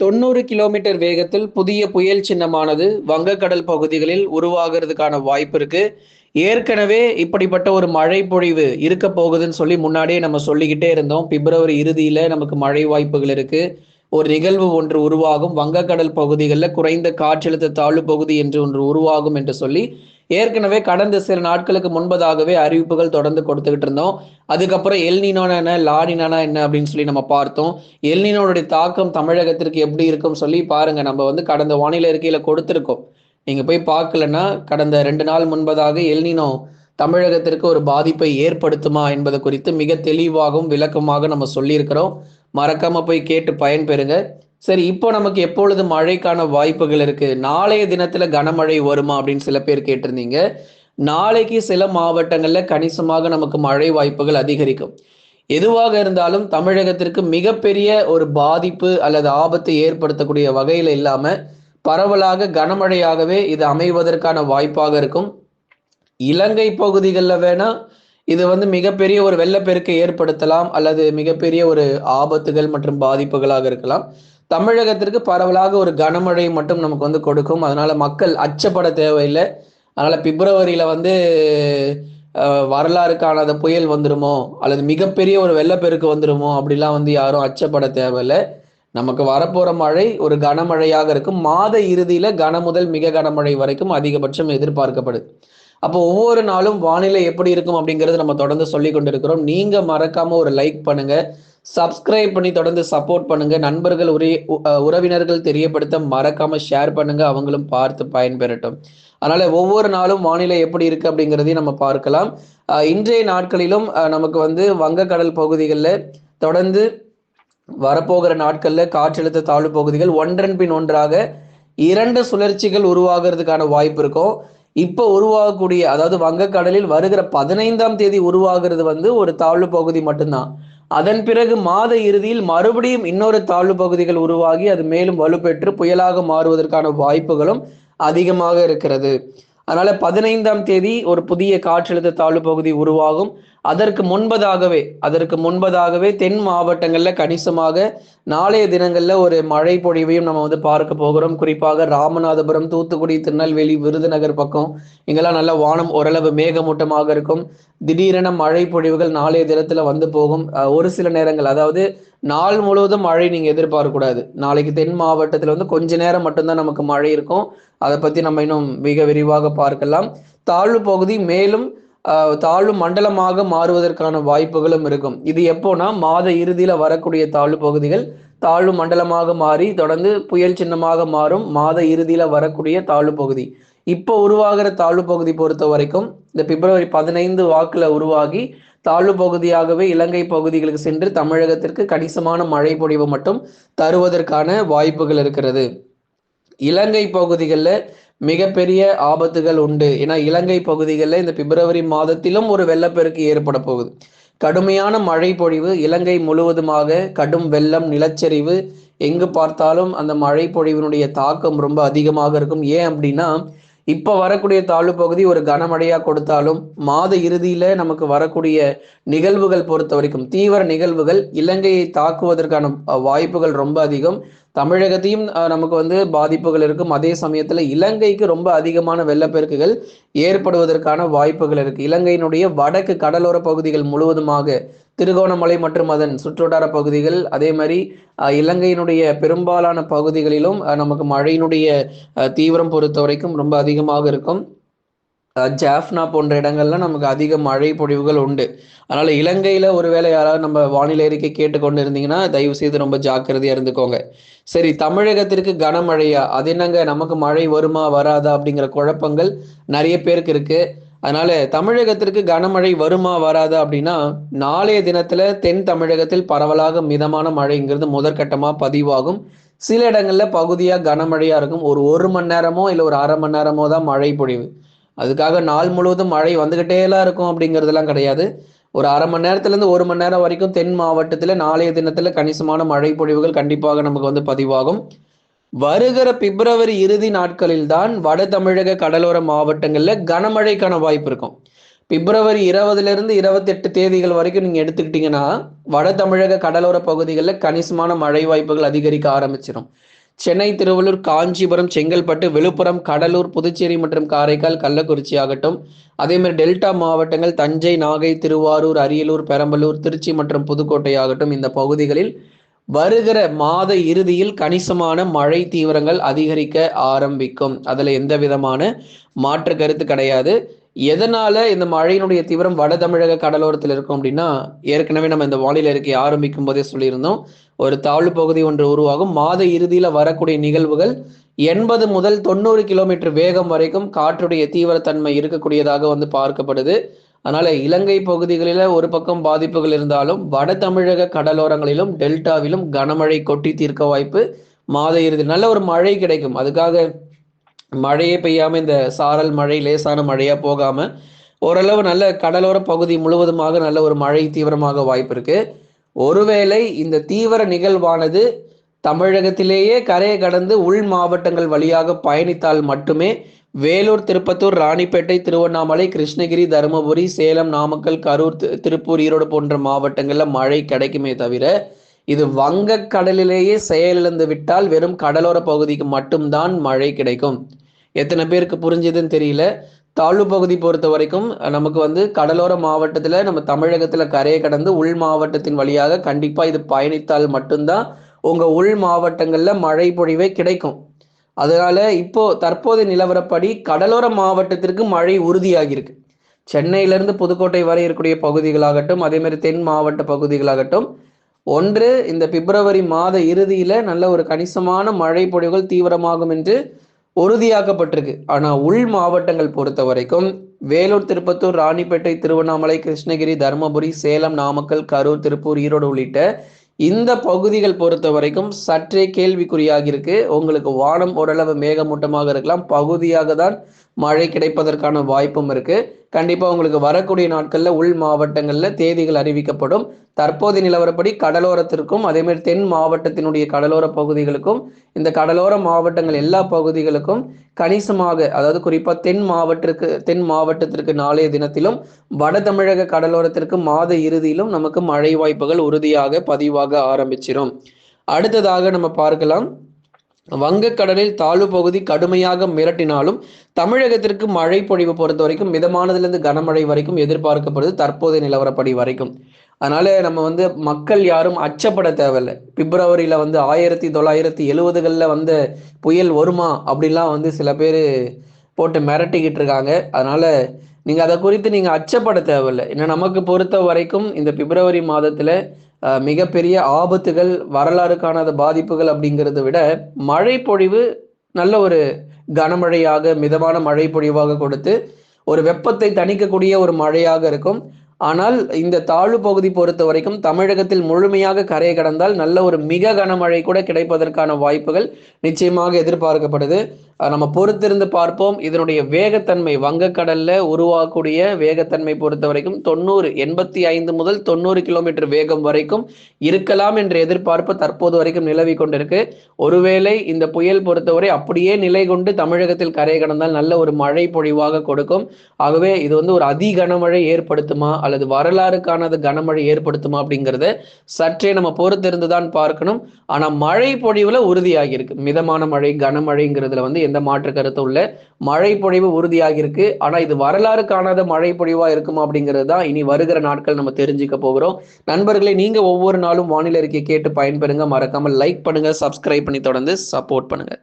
தொண்ணூறு கிலோமீட்டர் வேகத்தில் புதிய புயல் சின்னமானது வங்கக்கடல் பகுதிகளில் உருவாகிறதுக்கான வாய்ப்பு இருக்கு. ஏற்கனவே இப்படிப்பட்ட ஒரு மழை பொழிவு இருக்க போகுதுன்னு சொல்லி முன்னாடியே நம்ம சொல்லிக்கிட்டே இருந்தோம். பிப்ரவரி இறுதியில நமக்கு மழை வாய்ப்புகள் இருக்கு. ஒரு நிகழ்வு ஒன்று உருவாகும். வங்கக்கடல் பகுதிகளில் குறைந்த காற்றழுத்த தாழ்வு பகுதி என்று ஒன்று உருவாகும் என்று சொல்லி ஏற்கனவே கடந்த சில நாட்களுக்கு முன்பதாகவே அறிவிப்புகள் தொடர்ந்து கொடுத்துக்கிட்டு இருந்தோம். அதுக்கப்புறம் எல்னினோனா என்ன லானினானா என்ன அப்படின்னு சொல்லி நம்ம பார்த்தோம். எல்னினோடைய தாக்கம் தமிழகத்திற்கு எப்படி இருக்கும்னு சொல்லி பாருங்க. நம்ம வந்து கடந்த வானிலை அறிக்கையில கொடுத்துருக்கோம். நீங்க போய் பார்க்கலன்னா கடந்த ரெண்டு நாள் முன்பதாக எல்னினோ தமிழகத்திற்கு ஒரு பாதிப்பை ஏற்படுத்துமா என்பது குறித்து மிக தெளிவாகவும் விளக்கமாக நம்ம சொல்லியிருக்கிறோம். மறக்காம போய் கேட்டு பயன்பெறுங்க. சரி இப்போ நமக்கு எப்பொழுது மழைக்கான வாய்ப்புகள் இருக்கு? நாளைய தினத்துல கனமழை வருமா அப்படின்னு சில பேர் கேட்டிருந்தீங்க. நாளைக்கு சில மாவட்டங்கள்ல கணிசமாக நமக்கு மழை வாய்ப்புகள் அதிகரிக்கும். எதுவாக இருந்தாலும் தமிழகத்திற்கு மிகப்பெரிய ஒரு பாதிப்பு அல்லது ஆபத்தை ஏற்படுத்தக்கூடிய வகையில இல்லாம பரவலாக கனமழையாகவே இது அமைவதற்கான வாய்ப்பாக இருக்கும். இலங்கை பகுதிகளில் வேணா இது வந்து மிகப்பெரிய ஒரு வெள்ளப்பெருக்கை ஏற்படுத்தலாம் அல்லது மிகப்பெரிய ஒரு ஆபத்துகள் மற்றும் பாதிப்புகளாக இருக்கலாம். தமிழகத்திற்கு பரவலாக ஒரு கனமழை மட்டும் நமக்கு வந்து கொடுக்கும். அதனால மக்கள் அச்சப்பட தேவையில்லை. அதனால பிப்ரவரியில வந்து வரலாறு காணாத புயல் வந்துருமோ அல்லது மிகப்பெரிய ஒரு வெள்ளப்பெருக்கு வந்துருமோ அப்படிலாம் வந்து யாரும் அச்சப்பட தேவையில்லை. நமக்கு வரப்போற மழை ஒரு கனமழையாக இருக்கும். மாத இறுதியில கன முதல் மிக கனமழை வரைக்கும் அதிகபட்சம் எதிர்பார்க்கப்படுது. அப்போ ஒவ்வொரு நாளும் வானிலை எப்படி இருக்கும் அப்படிங்கிறது நம்ம தொடர்ந்து சொல்லி கொண்டிருக்கிறோம். நீங்க மறக்காம ஒரு லைக் பண்ணுங்க. சப்ஸ்கிரைப் பண்ணி தொடர்ந்து சப்போர்ட் பண்ணுங்க. நண்பர்கள் உரிய உறவினர்கள் தெரியப்படுத்த மறக்காம ஷேர் பண்ணுங்க. அவங்களும் பார்த்து பயன்பெறட்டும். அதனால ஒவ்வொரு நாளும் வானிலை எப்படி இருக்கு அப்படிங்கிறதையும் நம்ம பார்க்கலாம். இன்றைய நாட்களிலும் நமக்கு வந்து வங்கக்கடல் பகுதிகளில் தொடர்ந்து வரப்போகிற நாட்களில் காற்றழுத்த தாழ்வு பகுதிகள் ஒன்றன் பின் ஒன்றாக இரண்டு சுழற்சிகள் உருவாகிறதுக்கான வாய்ப்பு இருக்கும். இப்போ உருவாகக்கூடிய அதாவது வங்கக்கடலில் வருகிற பதினைந்தாம் தேதி உருவாகிறது வந்து ஒரு தாழ்வு பகுதி மட்டும்தான். அதன் பிறகு மாத இறுதியில் மறுபடியும் இன்னொரு தாழ்வு பகுதிகள் உருவாகி அது மேலும் வலுப்பெற்று புயலாக மாறுவதற்கான வாய்ப்புகளும் அதிகமாக இருக்கிறது. அதனால பதினைந்தாம் தேதி ஒரு புதிய காற்றழுத்த தாழ்வு பகுதி உருவாகும். அதற்கு முன்பதாகவே அதற்கு முன்பதாகவே தென் மாவட்டங்கள்ல கணிசமாக நாளைய தினங்கள்ல ஒரு மழை பொழிவையும் நம்ம வந்து பார்க்க போகிறோம். குறிப்பாக ராமநாதபுரம் தூத்துக்குடி திருநெல்வேலி விருதுநகர் பக்கம் இங்கெல்லாம் நல்ல வானம் ஓரளவு மேகமூட்டமாக இருக்கும். திடீரென மழை பொழிவுகள் நாளைய தினத்துல வந்து போகும். ஒரு சில நேரங்கள் அதாவது நாள் முழுவதும் மழை நீங்க எதிர்பார்க்க கூடாது. நாளைக்கு தென் மாவட்டத்துல வந்து கொஞ்ச நேரம் மட்டும்தான் நமக்கு மழை இருக்கும். அதை பத்தி நம்ம இன்னும் மிக விரிவாக பார்க்கலாம். தாழ்வு பகுதி மேலும் தாழ்வு மண்டலமாக மாறுவதற்கான வாய்ப்புகளும் இருக்கும். இது எப்போனா மாத இறுதியில வரக்கூடிய தாழ்வு பகுதிகள் தாழ்வு மண்டலமாக மாறி தொடர்ந்து புயல் சின்னமாக மாறும் மாத இறுதியில வரக்கூடிய தாழ்வு பகுதி. இப்போ உருவாகிற தாழ்வு பகுதி பொறுத்த வரைக்கும் இந்த பிப்ரவரி பதினைந்து வாக்குல உருவாகி தாழ்வு பகுதியாகவே இலங்கை பகுதிகளுக்கு சென்று தமிழகத்திற்கு கணிசமான மழை பொழிவு மட்டும் தருவதற்கான வாய்ப்புகள் இருக்கிறது. இலங்கை பகுதிகளில் மிகப்பெரிய ஆபத்துகள் உண்டு. ஏன்னா இலங்கை பகுதிகளில் இந்த பிப்ரவரி மாதத்திலும் ஒரு வெள்ளப்பெருக்கு ஏற்பட போகுது. கடுமையான மழை பொழிவு இலங்கை முழுவதுமாக கடும் வெள்ளம் நிலச்சரிவு. எங்கு பார்த்தாலும் அந்த மழை பொழிவினுடைய தாக்கம் ரொம்ப அதிகமாக இருக்கும். ஏன் அப்படின்னா இப்போ வரக்கூடிய தாழ்வு பகுதி ஒரு கனமழையாக கொடுத்தாலும் மாத இறுதியில் நமக்கு வரக்கூடிய நிகழ்வுகள் பொறுத்த வரைக்கும் தீவிர நிகழ்வுகள் இலங்கையை தாக்குவதற்கான வாய்ப்புகள் ரொம்ப அதிகம். தமிழகத்தையும் நமக்கு வந்து பாதிப்புகள் இருக்கும். அதே சமயத்துல இலங்கைக்கு ரொம்ப அதிகமான வெள்ளப்பெருக்குகள் ஏற்படுவதற்கான வாய்ப்புகள் இருக்கு. இலங்கையினுடைய வடக்கு கடலோர பகுதிகள் முழுவதுமாக திருகோணமலை மற்றும் அதன் சுற்றுவட்டார பகுதிகள் அதே மாதிரி இலங்கையினுடைய பெரும்பாலான பகுதிகளிலும் நமக்கு மழையினுடைய தீவிரம் பொறுத்த வரைக்கும் ரொம்ப அதிகமாக இருக்கும். ஜாஃப்னா போன்ற இடங்கள்ல நமக்கு அதிக மழை பொழிவுகள் உண்டு. அதனால இலங்கையில ஒருவேளை யாராவது நம்ம வானிலை அறிக்கை கேட்டுக்கொண்டு இருந்தீங்கன்னா தயவு செய்து ரொம்ப ஜாக்கிரதையா இருந்துக்கோங்க. சரி தமிழகத்திற்கு கனமழையா? அது என்னங்க? நமக்கு மழை வருமா வராதா அப்படிங்கிற குழப்பங்கள் நிறைய பேருக்கு இருக்கு. அதனால தமிழகத்திற்கு கனமழை வருமா வராதா அப்படின்னா நாளைய தினத்துல தென் தமிழகத்தில் பரவலாக மிதமான மழைங்கிறது முதற்கட்டமா பதிவாகும். சில இடங்கள்ல பகுதியா கனமழையா இருக்கும். ஒரு ஒரு மணி நேரமோ இல்லை ஒரு அரை மணி நேரமோ தான் மழை பொழிவு. அதுக்காக நாள் முழுவதும் மழை வந்துகிட்டே எல்லாம் இருக்கும் அப்படிங்கிறதுலாம் கிடையாது. ஒரு அரை மணி நேரத்துல இருந்து ஒரு மணி நேரம் வரைக்கும் தென் மாவட்டத்துல நாளைய தினத்துல கணிசமான மழை பொழிவுகள் கண்டிப்பாக நமக்கு வந்து பதிவாகும். வருகிற பிப்ரவரி இறுதி நாட்களில் தான் வட தமிழக கடலோர மாவட்டங்கள்ல கனமழைக்கான வாய்ப்பு இருக்கும். பிப்ரவரி இருபதுலேருந்து இருபத்தெட்டு தேதிகள் வரைக்கும் நீங்கள் எடுத்துக்கிட்டிங்கன்னா வட தமிழக கடலோர பகுதிகளில் கணிசமான மழை வாய்ப்புகள் அதிகரிக்க ஆரம்பிச்சிடும் சென்னை திருவள்ளூர் காஞ்சிபுரம் செங்கல்பட்டு விழுப்புரம் கடலூர் புதுச்சேரி மற்றும் காரைக்கால் கள்ளக்குறிச்சி ஆகட்டும். அதேமாதிரி டெல்டா மாவட்டங்கள் தஞ்சை நாகை திருவாரூர் அரியலூர் பெரம்பலூர் திருச்சி மற்றும் புதுக்கோட்டை ஆகட்டும். இந்த பகுதிகளில் வருகிற மாத இறுதியில் கணிசமான மழை தீவிரங்கள் அதிகரிக்க ஆரம்பிக்கும். அதில் எந்த விதமான மாற்று கருத்து கிடையாது. எதனால இந்த மழையினுடைய தீவிரம் வட தமிழக கடலோரத்தில் இருக்கும் அப்படின்னா ஏற்கனவே நம்ம இந்த வானிலை அறிக்கை ஆரம்பிக்கும் போதே சொல்லியிருந்தோம். ஒரு தாழ்வு பகுதி ஒன்று உருவாகும். மாத இறுதியில் வரக்கூடிய நிகழ்வுகள் எண்பது முதல் தொண்ணூறு கிலோமீட்டர் வேகம் வரைக்கும் காற்றுடைய தீவிரத்தன்மை இருக்கக்கூடியதாக வந்து பார்க்கப்படுது. அதனால இலங்கை பகுதிகளில் ஒரு பக்கம் பாதிப்புகள் இருந்தாலும் வட தமிழக கடலோரங்களிலும் டெல்டாவிலும் கனமழை கொட்டி தீர்க்க வாய்ப்பு மாத இறுதி. நல்ல ஒரு மழை கிடைக்கும். அதுக்காக மழையே பெய்யாம இந்த சாரல் மழை லேசான மழையா போகாம ஓரளவு நல்ல கடலோர பகுதி முழுவதுமாக நல்ல ஒரு மழை தீவிரமாக வாய்ப்பு இருக்கு. ஒருவேளை இந்த தீவிர நிகழ்வானது தமிழகத்திலேயே கரையை கடந்து உள் மாவட்டங்கள் வழியாக பயணித்தால் மட்டுமே வேலூர் திருப்பத்தூர் ராணிப்பேட்டை திருவண்ணாமலை கிருஷ்ணகிரி தருமபுரி சேலம் நாமக்கல் கரூர் திருப்பூர் ஈரோடு போன்ற மாவட்டங்களில் மழை கிடைக்குமே தவிர இது வங்கக்கடலிலேயே செயலிழந்து விட்டால் வெறும் கடலோர பகுதிக்கு மட்டும்தான் மழை கிடைக்கும். எத்தனை பேருக்கு புரிஞ்சதுன்னு தெரியல. தாழ்வு பகுதி பொறுத்த வரைக்கும் நமக்கு வந்து கடலோர மாவட்டத்தில் நம்ம தமிழகத்தில் கரையை கடந்து உள் மாவட்டத்தின் வழியாக கண்டிப்பாக இது பயணித்தால் மட்டும்தான் உங்கள் உள் மாவட்டங்களில் மழை பொழிவே கிடைக்கும். அதனால இப்போ தற்போதைய நிலவரப்படி கடலோர மாவட்டத்திற்கு மழை உறுதியாகியிருக்கு. சென்னையிலிருந்து புதுக்கோட்டை வரை இருக்கக்கூடிய பகுதிகளாகட்டும் அதே மாதிரி தென் மாவட்ட பகுதிகளாகட்டும் ஒன்று இந்த பிப்ரவரி மாத இறுதியில் நல்ல ஒரு கணிசமான மழை பொழிவுகள் தீவிரமாகும் என்று உறுதியாக்கப்பட்டிருக்கு. ஆனா உள் மாவட்டங்கள் பொறுத்த வரைக்கும் வேலூர் திருப்பத்தூர் ராணிப்பேட்டை திருவண்ணாமலை கிருஷ்ணகிரி தருமபுரி சேலம் நாமக்கல் கரூர் திருப்பூர் ஈரோடு உள்ளிட்ட இந்த பகுதிகள் பொறுத்த வரைக்கும் சற்றே கேள்விக்குறியாக இருக்கு உங்களுக்கு வானம் ஓரளவு மேகமூட்டமாக இருக்கலாம். பகுதியாக தான் மழை கிடைப்பதற்கான வாய்ப்பும் இருக்குது கண்டிப்பாக உங்களுக்கு வரக்கூடிய நாட்களில் உள் மாவட்டங்களில் தேதிகள் அறிவிக்கப்படும். தற்போதைய நிலவரப்படி கடலோரத்திற்கும் அதேமாதிரி தென் மாவட்டத்தினுடைய கடலோர பகுதிகளுக்கும் இந்த கடலோர மாவட்டங்கள் எல்லா பகுதிகளுக்கும் கணிசமாக அதாவது குறிப்பாக தென் மாவட்டத்திற்கு தென் மாவட்டத்திற்கு நாளைய தினத்திலும் வட தமிழக கடலோரத்திற்கு மாத இறுதியிலும் நமக்கு மழை வாய்ப்புகள் உறுதியாக பதிவாக ஆரம்பிச்சிடும் அடுத்ததாக நம்ம பார்க்கலாம். வங்கக்கடலில் தாழ்வு பகுதி கடுமையாக மிரட்டினாலும் தமிழகத்திற்கு மழை பொழிவு பொறுத்த வரைக்கும் மிதமானதுலேருந்து கனமழை வரைக்கும் எதிர்பார்க்கப்படுது. தற்போதைய நிலவரப்படி வரைக்கும். அதனால நம்ம வந்து மக்கள் யாரும் அச்சப்பட தேவையில்லை. பிப்ரவரியில வந்து ஆயிரத்தி தொள்ளாயிரத்தி எழுவதுகளில் வந்த புயல் வருமா அப்படிலாம் வந்து சில பேர் போட்டு மிரட்டிக்கிட்டு இருக்காங்க. அதனால நீங்கள் அதை குறித்து நீங்கள் அச்சப்பட தேவையில்லை. ஏன்னா நமக்கு பொறுத்த வரைக்கும் இந்த பிப்ரவரி மாதத்தில் மிகப்பெரிய ஆபத்துகள் வரலாறு காணாத பாதிப்புகள் அப்படிங்கிறத விட மழை பொழிவு நல்ல ஒரு கனமழையாக மிதமான மழை பொழிவாக கொடுத்து ஒரு வெப்பத்தை தணிக்கக்கூடிய ஒரு மழையாக இருக்கும். ஆனால் இந்த தாழ்வு பகுதி பொறுத்த வரைக்கும் தமிழகத்தில் முழுமையாக கரையை கடந்தால் நல்ல ஒரு மிக கனமழை கூட கிடைப்பதற்கான வாய்ப்புகள் நிச்சயமாக எதிர்பார்க்கப்படுது. நம்ம பொறுத்திருந்து பார்ப்போம். இதனுடைய வேகத்தன்மை வங்கக்கடல்ல உருவாகக்கூடிய வேகத்தன்மை பொறுத்த வரைக்கும் தொண்ணூறு எண்பத்தி ஐந்து முதல் தொண்ணூறு கிலோமீட்டர் வேகம் வரைக்கும் இருக்கலாம் என்ற எதிர்பார்ப்பு தற்போது வரைக்கும் நிலவி கொண்டிருக்கு. ஒருவேளை இந்த புயல் பொறுத்தவரை அப்படியே நிலை கொண்டு தமிழகத்தில் கரை கடந்தால் நல்ல ஒரு மழை பொழிவாக கொடுக்கும். ஆகவே இது வந்து ஒரு அதி கனமழை ஏற்படுத்துமா அல்லது வரலாறு காணாத கனமழை ஏற்படுத்துமா அப்படிங்கிறத சற்றே நம்ம பொறுத்திருந்து தான் பார்க்கணும். ஆனா மழை பொழிவுல உறுதியாகி இருக்கு மிதமான மழை கனமழைங்கிறதுல வந்து எந்த மாற்று கருத்தும் இல்லை. மழை பொழிவு உறுதியாகி இருக்கு ஆனா இது வரலாறு காணாத மழை பொழிவா இருக்குமா அப்படிங்கிறது தான் இனி வருகிற நாட்கள் நம்ம தெரிஞ்சுக்க போகிறோம். நண்பர்களே நீங்க ஒவ்வொரு நாளும் வானிலை அறிக்கை கேட்டு பயன்பெறுங்க. மறக்காம லைக் பண்ணுங்க சப்ஸ்கிரைப் பண்ணி தொடர்ந்து சப்போர்ட் பண்ணுங்க.